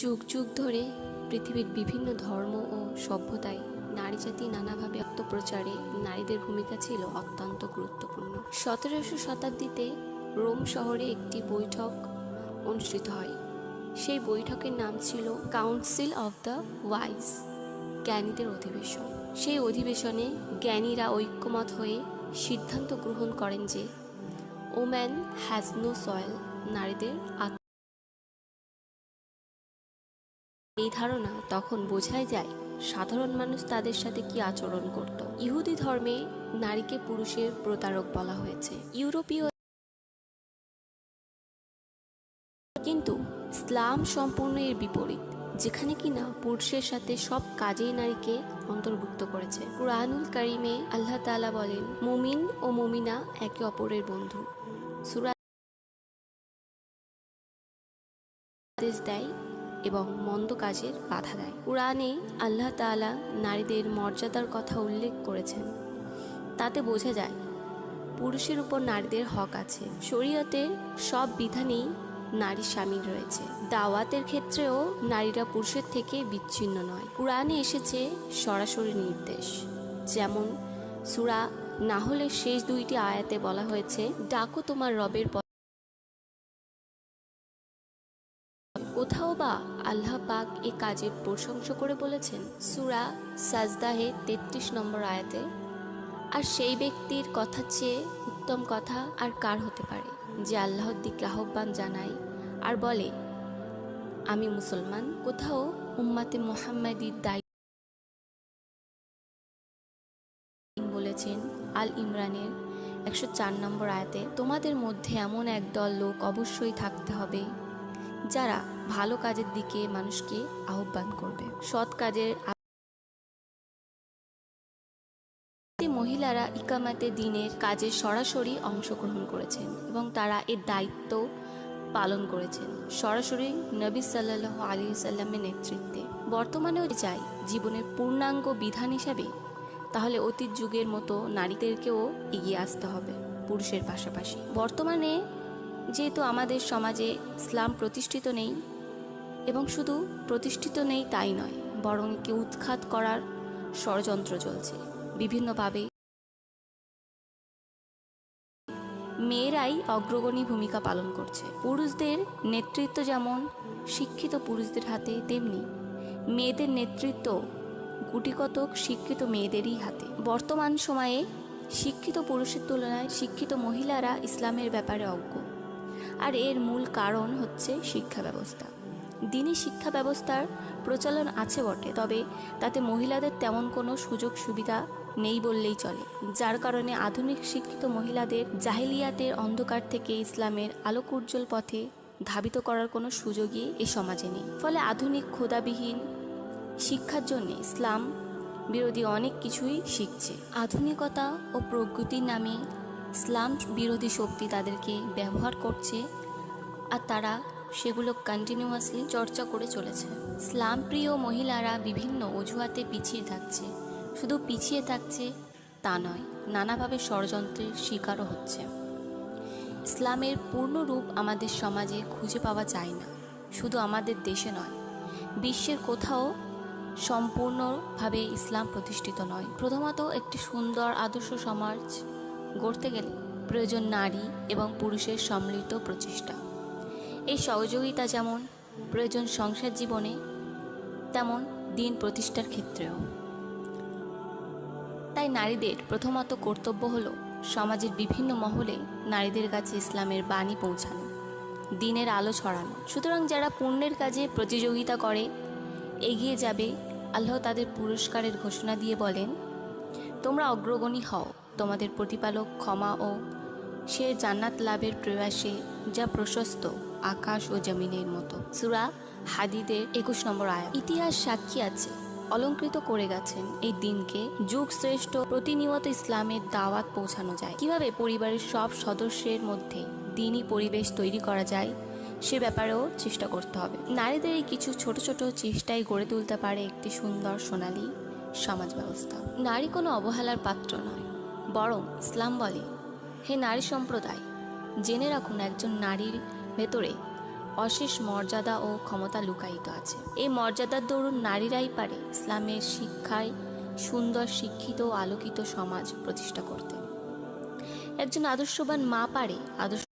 যুগ যুগ ধরে পৃথিবীর বিভিন্ন ধর্ম ও সভ্যতায় নারী জাতি নানাভাবে আত্মপ্রচারে নারীদের ভূমিকা ছিল অত্যন্ত গুরুত্বপূর্ণ। সতেরোশো শতাব্দীতে রোম শহরে একটি বৈঠক অনুষ্ঠিত হয়। সেই বৈঠকের নাম ছিল কাউন্সিল অফ দ্য ওয়াইজ জ্ঞানীদের অধিবেশন। সেই অধিবেশনে জ্ঞানীরা ঐক্যমত হয়ে সিদ্ধান্ত গ্রহণ করেন যে ওম্যান হ্যাজ নো সয়েল, নারীদের এই ধারণা তখন বোঝাই যায় সাধারণ মানুষ তাদের সাথে কি আচরণ করত। ইহুদি ধর্মে নারীকে পুরুষের প্রতারক বলা হয়েছে। ইউরোপীয় কিন্তু ইসলাম সম্পূর্ণ এর বিপরীত, যেখানে কিনা পুরুষের সাথে সব কাজেই নারীকে অন্তর্ভুক্ত করেছে। কুরআনুল কারিমে আল্লাহ তাআলা বলেন, মুমিন ও মুমিনা একে অপরের বন্ধু। সূরা আদেশ দেয় এবং মন্দ কাজের বাধা দেয়। কোরআনে আল্লাহ তাআলা নারীদের মর্যাদার কথা উল্লেখ করেছেন। তাতে বোঝা যায়, পুরুষের উপর নারীদের হক আছে। শরীয়তের সব বিধানেই নারী সামিল রয়েছে। দাওয়াতের ক্ষেত্রেও নারীরা পুরুষের থেকে বিচ্ছিন্ন নয়। কোরআনে এসেছে সরাসরি নির্দেশ। যেমন সুরা না হলে শেষ দুইটি আয়াতে বলা হয়েছে, ডাকো তোমার রবের আল্লাহ পাক এ কাজের প্রশংসা করে বলেছেন, সুরা সাজদাহে তেত্রিশ নম্বর আয়াতে, আর সেই ব্যক্তির কথা চেয়ে উত্তম কথা আর কার হতে পারে, যে আল্লাহর দিকে আহ্বান জানায়? আর বলে, আমি মুসলমান, কোথাও উম্মাতে মোহাম্মদীর দায়িত্ব বলেছেন আল ইমরানের একশো চার নম্বর আয়াতে, তোমাদের মধ্যে এমন একদল লোক অবশ্যই থাকতে হবে যারা ভালো কাজের দিকে মানুষকে আহ্বান করবে। সৎ কাজের মহিলারা ইকামাতে দিনের কাজে সরাসরি অংশগ্রহণ করেছেন এবং তারা এর দায়িত্ব পালন করেছেন। সরাসরি নবী সাল্লাহ আলী সাল্লামের নেতৃত্বে। বর্তমানেও চাই জীবনের পূর্ণাঙ্গ বিধান হিসাবে, তাহলে অতীত যুগের মতো নারীদেরকেও এগিয়ে আসতে হবে, পুরুষের পাশাপাশি। বর্তমানে যেহেতু আমাদের সমাজে ইসলাম প্রতিষ্ঠিত নেই এবং শুধু প্রতিষ্ঠিত নেই তাই নয়, বরং একে উৎখাত করার ষড়যন্ত্র চলছে। বিভিন্নভাবে মেয়েরাই অগ্রগণী ভূমিকা পালন করছে। পুরুষদের নেতৃত্ব যেমন শিক্ষিত পুরুষদের হাতে, তেমনি মেয়েদের নেতৃত্ব গুটিকতক শিক্ষিত মেয়েদেরই হাতে। বর্তমান সময়ে শিক্ষিত পুরুষের তুলনায় শিক্ষিত মহিলারা ইসলামের ব্যাপারে অজ্ঞ। আর এর মূল কারণ হচ্ছে শিক্ষা ব্যবস্থা। দিনই শিক্ষা ব্যবস্থার প্রচলন আছে বটে, তবে তাতে মহিলাদের তেমন কোনো সুযোগ সুবিধা নেই বললেই চলে, যার কারণে আধুনিক শিক্ষিত মহিলাদের জাহিলিয়াতের অন্ধকার থেকে ইসলামের আলোক উজ্জ্বল পথে ধাবিত করার কোনো সুযোগই এ সমাজে নেই। ফলে আধুনিক ক্ষুদাবিহীন শিক্ষার জন্য ইসলাম বিরোধী অনেক কিছুই শিখছে। আধুনিকতা ও প্রকৃতির নামে ইসলাম বিরোধী শক্তি তাদেরকে ব্যবহার করছে আর তারা সেগুলো কন্টিনিউয়াসলি চর্চা করে চলেছে। ইসলাম প্রিয় মহিলারা বিভিন্ন অজুহাতে পিছিয়ে থাকছে। শুধু পিছিয়ে থাকছে তা নয়, নানাভাবে ষড়যন্ত্রের শিকারও হচ্ছে। ইসলামের পূর্ণ রূপ আমাদের সমাজে খুঁজে পাওয়া যায় না, শুধু আমাদের দেশে নয়, বিশ্বের কোথাও সম্পূর্ণভাবে ইসলাম প্রতিষ্ঠিত নয়। প্রথমত একটি সুন্দর আদর্শ সমাজ গড়তে গেলে প্রয়োজন নারী এবং পুরুষের সম্মিলিত প্রচেষ্টা। এই সহযোগিতা যেমন প্রয়োজন সংসার জীবনে, তেমন দিন প্রতিষ্ঠার ক্ষেত্রেও। তাই নারীদের প্রথমত কর্তব্য হলো সমাজের বিভিন্ন মহলে নারীদের কাছে ইসলামের বাণী পৌঁছানো, দিনের আলো ছড়ানো। সুতরাং যারা পুণ্যের কাজে প্রতিযোগিতা করে, এগিয়ে যাবে, আল্লাহ তাদের পুরস্কারের ঘোষণা দিয়ে বলেন, তোমরা অগ্রগণী হও তোমাদের প্রতিপালক ক্ষমা ও সে জান্নাত লাভের প্রয়াসে যা প্রশস্ত আকাশ ও জমিনের মতো। সুরা হাদিদের একুশ নম্বর আয় ইতিহাস সাক্ষী আছে, অলঙ্কৃত করে গেছেন এই দিনকে যুগ শ্রেষ্ঠ প্রতিনিয়ত ইসলামের দাওয়াত পৌঁছানো যায়। কীভাবে পরিবারের সব সদস্যের মধ্যে দিনই পরিবেশ তৈরি করা যায়, সে ব্যাপারেও চেষ্টা করতে হবে। নারীদের এই কিছু ছোট ছোট চেষ্টাই গড়ে তুলতে পারে একটি সুন্দর সোনালী সমাজ ব্যবস্থা। নারী কোনো অবহেলার পাত্র নয়। বরং ইসলাম বলে, হে নারী সম্প্রদায়, জেনে রাখুন একজন নারীর ভেতরে অশেষ মর্যাদা ও ক্ষমতা লুকায়িত আছে। এই মর্যাদার দরুন নারীরাই পারে ইসলামের শিক্ষায় সুন্দর, শিক্ষিত ও আলোকিত সমাজ প্রতিষ্ঠা করতে। একজন আদর্শবান মা পারে আদর্শ